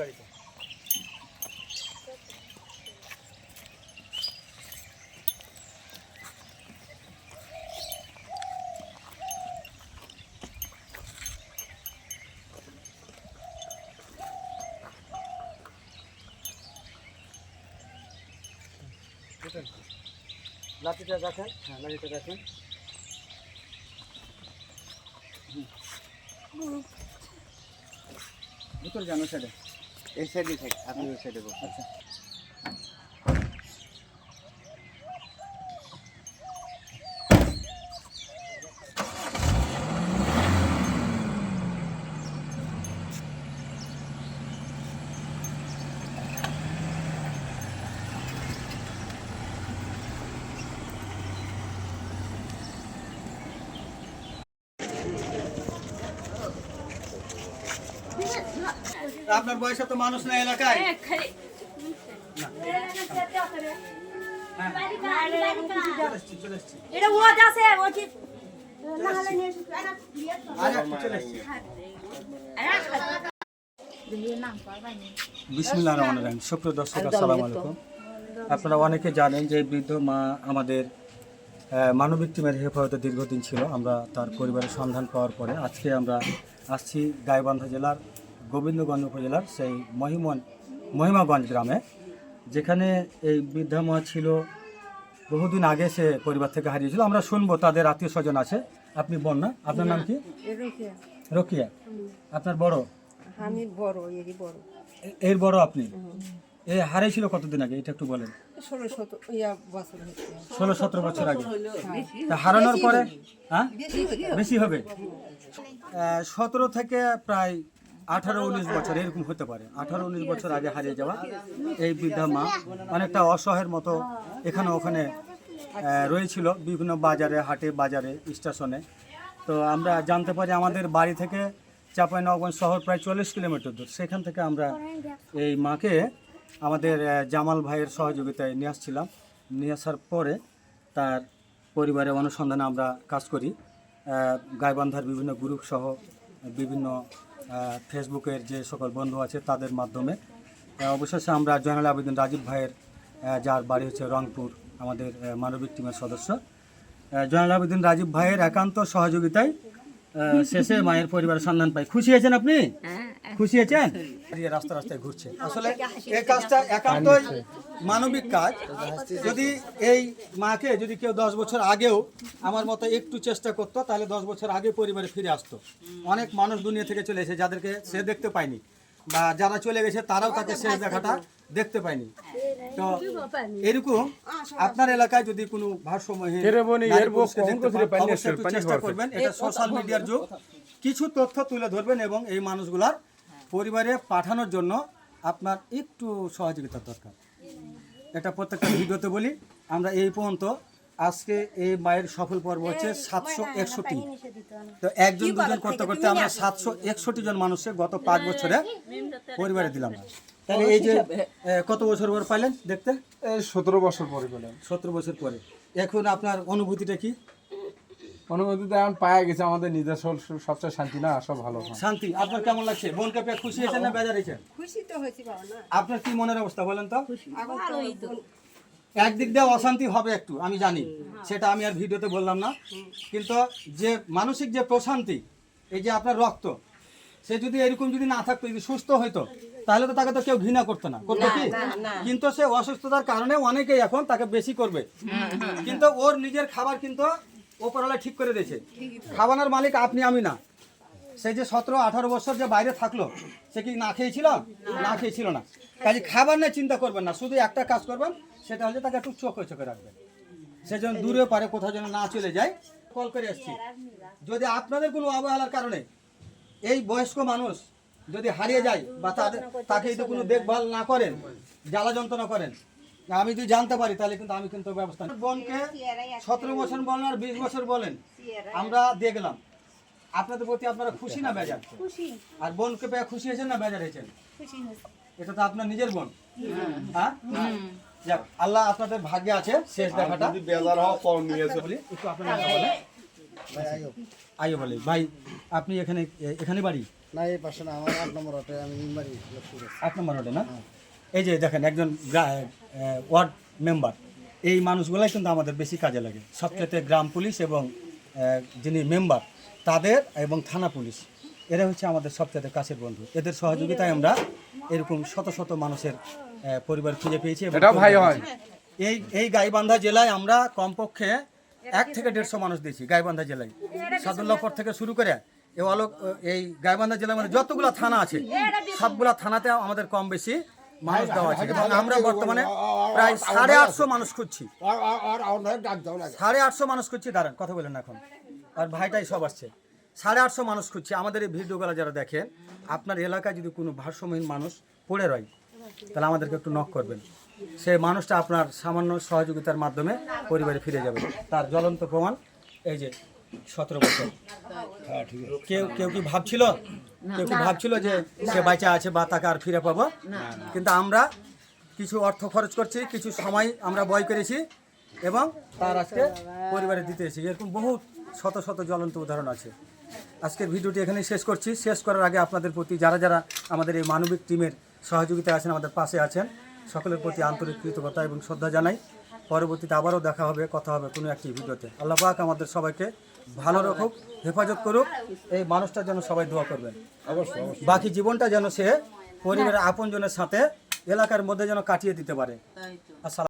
গাড়িতে। লাঠিটা দেখেন হ্যাঁ লাঠিটা দেখেন। ভিতরে ওই সাইডে এই সাইডে থাক আপনি ওই সাইডে বসুন। আপনার বয়সে তো মানুষ না এলাকায়? রহমান রহিম। সুপ্রিয় দর্শক আসসালামু আলাইকুম। আপনারা অনেকে জানেন যে বৃদ্ধ মা আমাদের মানবিক টিমের হেফাজতে দীর্ঘদিন ছিল। আমরা তার পরিবারের সন্ধান পাওয়ার পরে আজকে আমরা আসছি গাইবান্ধা জেলার গোবিন্দগঞ্জ উপজেলার সেই মহিমন মহিমাগঞ্জ গ্রামে যেখানে এই বৃদ্ধা মা ছিল বহুদিন আগে সে পরিবার থেকে হারিয়েছিল। আমরা শুনব তাদের আত্মীয় স্বজন আছে। আপনি বোন না? আপনার নাম কি? রকিয়া। আপনার বড়? আমি বড় এরই বড়। এর বড় আপনি? এ হারিয়েছিল কতদিন আগে? এটা একটু বলেন। ষোলো সতেরো বছর আগে। তা হারানোর পরে হ্যাঁ? বেশি হবে। সতেরো থেকে প্রায় আঠারো উনিশ বছর এরকম হতে পারে। আঠারো উনিশ বছর আগে হারিয়ে যাওয়া এই বৃদ্ধা মা অনেকটা অসহায়ের মতো এখানে ওখানে রয়েছিল বিভিন্ন বাজারে হাটে বাজারে স্টেশনে। তো আমরা জানতে পারি আমাদের বাড়ি থেকে চাঁপাইনবাবগঞ্জ শহর প্রায় চল্লিশ কিলোমিটার দূর। সেখান থেকে আমরা এই মাকে আমাদের জামাল ভাইয়ের সহযোগিতায় নিয়ে আসছিলাম। নিয়ে আসার পরে তার পরিবারের অনুসন্ধানে আমরা কাজ করি। গাইবান্ধার বিভিন্ন গ্রুপ সহ বিভিন্ন ফেসবুকের যে সকল বন্ধু আছে তাদের মাধ্যমে। অবশেষে আমরা জয়নাল আবেদিন রাজীব ভাইয়ের যার বাড়ি হচ্ছে রংপুর, আমাদের মানবিক টিমের সদস্য। জয়নাল আবেদিন রাজীব ভাইয়ের একান্ত সহযোগিতায় শেষে মায়ের পরিবারের সন্ধান পাই। খুশি আছেন আপনি? খুশি আছেন? রাস্তা রাস্তায় ঘুরছে। আসলে এই কাজটা একান্তই মানবিক কাজ। যদি এই মাকে যদি কেউ দশ বছর আগেও আমার মতো একটু চেষ্টা করতো তাহলে দশ বছর আগে পরিবারে ফিরে আসতো। অনেক মানুষ দুনিয়া থেকে চলে এসে যাদেরকে সে দেখতে পায়নি। বা যারা চলে গেছে তারাও তাকে শেষ দেখাটা দেখতে পায়নি। তো এরকম আপনার এলাকায় যদি কোনো ভারসাম্যহীন চেষ্টা করবেন। এটা সোশ্যাল মিডিয়ার যুগ। কিছু তথ্য তুলে ধরবেন এবং এই মানুষগুলার পরিবারে পাঠানোর জন্য আপনার একটু সহযোগিতার দরকার। এটা প্রত্যেকটা ভিডিওতে বলি আমরা এই পর্যন্ত আজকে এই মায়ের সফল পর্ব হচ্ছে সাতশো একষট্টি তো একজন দুজন করতে করতে আমরা সাতশো একষট্টি জন মানুষের গত পাঁচ বছরে পরিবারে দিলাম তাহলে এই যে কত বছর পর পাইলেন দেখতে সতেরো বছর পরে পেলাম সতেরো বছর পরে এখন আপনার অনুভূতিটা কি অনুমতিতে এখন পাওয়া গেছে আমাদের নিজের সবচেয়ে শান্তি না সব ভালো শান্তি আপনার কেমন লাগছে বোনকে পেয়ে খুশি হয়েছেন না বেজার হয়েছেন খুশি তো হয়েছি বাবা না আপনার কি মনের অবস্থা বলেন তো ভালোই তো একদিক দিয়ে অশান্তি হবে একটু আমি জানি। সেটা আমি আর ভিডিওতে বললাম না। কিন্তু যে মানসিক যে প্রশান্তি এই যে আপনার রক্ত সে যদি এরকম যদি না থাকতো যদি সুস্থ হইতো তাহলে তো তাকে তো কেউ ঘৃণা করতো না। করতো কি? কিন্তু সে অসুস্থতার কারণে অনেকেই এখন তাকে বেশি করবে। কিন্তু ওর নিজের খাবার কিন্তু ওপরওয়ালা ঠিক করে দিয়েছে। খাওয়ানোর মালিক আপনি আমি না। সে যে সতেরো আঠারো বছর যে বাইরে থাকল সে কি না খেয়েছিল? না খেয়েছিল না। কাজে খাবার নিয়ে চিন্তা করবেন না শুধু একটা কাজ করবেন সেটা হচ্ছে তাকে একটু চোখে চোখে রাখবেন। সে যেন দূরে পারে কোথাও যেন না চলে যায়। কল করে আসছি। যদি আপনাদের কোনো অবহেলার কারণে এই বয়স্ক মানুষ যদি হারিয়ে যায় বা তাদের তাকে যদি কোনো দেখভাল না করেন জ্বালা যন্ত্রণা করেন আমি যদি জানতে পারি তাহলে কিন্তু আমি কিন্তু ব্যবস্থা। বোনকে সতেরো বছর বলেন আর বিশ বছর বলেন আমরা দেখলাম। আপনাদের প্রতি আপনারা খুশি না বেজার? আর বোনকে পেয়ে খুশি হয়েছেন না বেজার হয়েছেন? হয়েছে। এটা তো আপনার নিজের বোন। হ্যাঁ? যাক আল্লাহ আপনাদের ভাগ্যে আছে শেষ দেখাটা। বেজার হওয়া কম নিয়েছে বলি। একটু আপনার বলেন। আইও বলে। ভাই আপনি এখানে এখানে বাড়ি? না এই পাশে না আমার আট নম্বর অটো আমি বাড়ি আট নম্বর ওটা না? এই যে দেখেন একজন গ্রা- ওয়ার্ড মেম্বার। এই মানুষগুলাই কিন্তু আমাদের বেশি কাজে লাগে। সবচেয়ে গ্রাম পুলিশ এবং যিনি মেম্বার তাদের এবং থানা পুলিশ। এরা হচ্ছে আমাদের সবচেয়ে কাছের বন্ধু। এদের সহযোগিতায় আমরা এরকম শত শত মানুষের পরিবার খুঁজে পেয়েছি এটাও ভাই হয়। এই এই গাইবান্ধা জেলায় আমরা কমপক্ষে এক থেকে দেড়শো মানুষ দিয়েছি গাইবান্ধা জেলায়। সাদুল্লাহপুর থেকে শুরু করে এই অলোক এই গাইবান্ধা জেলার মধ্যে যতগুলো থানা আছে সবগুলা থানাতে আমাদের কম বেশি মানুষ দেওয়া আছে। এবং আমরা বর্তমানে প্রায় সাড়ে আটশো মানুষ খুঁজছি। সাড়ে আটশো মানুষ খুঁজছি দাঁড়ান কথা বলেন এখন। আর ভাইটাই সব আসছে। সাড়ে আটশো মানুষ খুঁজছি। আমাদের এই ভিডিওগুলো যারা দেখেন আপনার এলাকায় যদি কোনো ভারসাম্যহীন মানুষ পড়ে রয় তাহলে আমাদেরকে একটু নক করবেন। সেই মানুষটা আপনার সামান্য সহযোগিতার মাধ্যমে পরিবারে ফিরে যাবে। তার জ্বলন্ত প্রমাণ এই যে সতেরো বছর। কেউ কেউ কি ভাবছিল? কেউ কি ভাবছিল যে সে বাঁচা আছে বা তাকে আর ফিরে পাবো? কিন্তু আমরা কিছু অর্থ খরচ করছি কিছু সময় আমরা বয় করেছি এবং তার আজকে পরিবারে দিতে এসেছি। এরকম বহু শত শত জ্বলন্ত উদাহরণ আছে। আজকের ভিডিওটি এখানেই শেষ করছি। শেষ করার আগে আপনাদের প্রতি যারা যারা আমাদের এই মানবিক টিমের সহযোগিতায় আছেন আমাদের পাশে আছেন। সকলের প্রতি আন্তরিক কৃতজ্ঞতা এবং শ্রদ্ধা জানাই। পরবর্তীতে আবারও দেখা হবে কথা হবে কোনো একটি ভিডিওতে। আল্লাহ পাক আমাদের সবাইকে ভালো রাখুক হেফাজত করুক। এই মানুষটা যেন সবাই দোয়া করবেন। অবশ্যই বাকি জীবনটা যেন সে পরিবারের আপনজনের সাথে এলাকার মধ্যে যেন কাটিয়ে দিতে পারে। আসসালাম